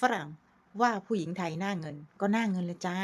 ฝรั่งว่าผู้หญิงไทยหน้าเงินก็หน้าเงินเลยจ้า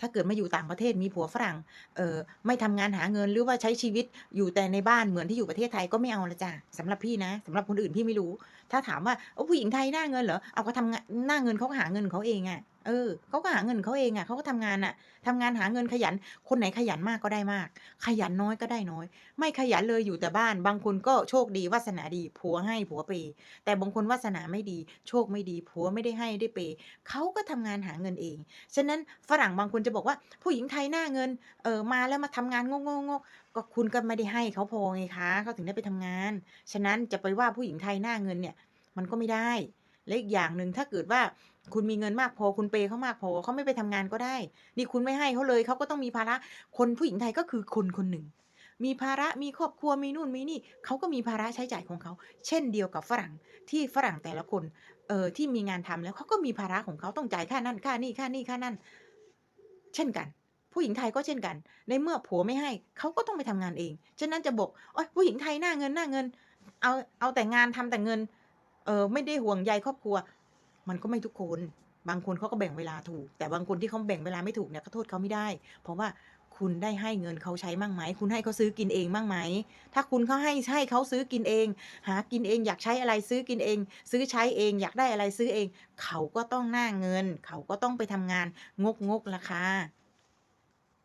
ถ้าเกิดมาอยู่ต่างประเทศมีผัวฝรั่ง เออไม่ทำงานหาเงินหรือว่าใช้ชีวิตอยู่แต่ในบ้านเหมือนที่อยู่ประเทศไทยก็ไม่เอาละจ้าสำหรับพี่นะสำหรับคนอื่นพี่ไม่รู้ ถ้าถามว่าผู้หญิงไทยหน้าเงินเหรอเอาก็ทำงานหน้าเงินเขาก็หาเงินเขาเองอะ่ะ เออเขาก็หาเงินเขาเองอะ่ะเขาก็ทำงานอะ่ะทำงานหาเงินขยัน คนไหนขยันมากก็ได้มาก ขยันน้อยก็ได้น้อย ไม่ขยันเลยอยู่แต่บ้าน บางคนก็โชคดีวาสนาดี ผัวให้ผัวเปย์แต่บางคนวาสนาไม่ดี โชคไม่ดี ผัวไม่ได้ให้ได้เปย์เขาก็ทำงานหาเงินเอง ฉะนั้นฝรั่งบางคนจะบอกว่า ผู้หญิงไทยหน้าเงิน เออมาแล้วมาทำงานงกงกก็คุณก็ไม่ได้ให้เขาพอไงคะเขาถึงได้ไปทำงาน ฉะนั้นจะไปว่าผู้หญิงไทยหน้าเงินเนี่ย มันก็ไม่ได้ และอีกอย่างหนึ่งถ้าเกิดว่าคุณมีเงินมากพอคุณเปย์เขามากพอเขาไม่ไปทำงานก็ได้ นี่คุณไม่ให้เขาเลยเขาก็ต้องมีภาระคนผู้หญิงไทยก็คือคนคนหนึ่ง มีภาระมีครอบครัวมีนู่นมีนี่เขาก็มีภาระใช้จ่ายของเขา เช่นเดียวกับฝรั่งที่ฝรั่งแต่ละคนเออที่มีงานทำแล้วเขาก็มีภาระของเขาต้องจ่ายค่านั่นค่านี่ค่านี่ค่านั่น เช่นกัน ผู้หญิงไทยก็เช่นกัน ในเมื่อผัวไม่ให้เขาก็ต้องไปทำงานเองฉะนั้นจะบอกโอ้ยผู้หญิงไทยหน้าเงินหน้าเงิน เอาเอาแต่งานทำแต่เงิน เออไม่ได้ห่วงใยครอบครัว มันก็ไม่ทุกคน บางคนเขาก็แบ่งเวลาถูก แต่บางคนที่เขาแบ่งเวลาไม่ถูกเนี่ยก็โทษเขาไม่ได้ เพราะว่าคุณได้ให้เงินเขาใช้มั่งไหม คุณให้เขาซื้อกินเองมั่งไหม ถ้าคุณเขาให้ให้เขาซื้อกินเอง หากินเองอยากใช้อะไรซื้อกินเอง ซื้อใช้เองอยากได้อะไรซื้อเอง เขาก็ต้องหน้าเงิน เขาก็ต้องไปทำงานงกงกราคา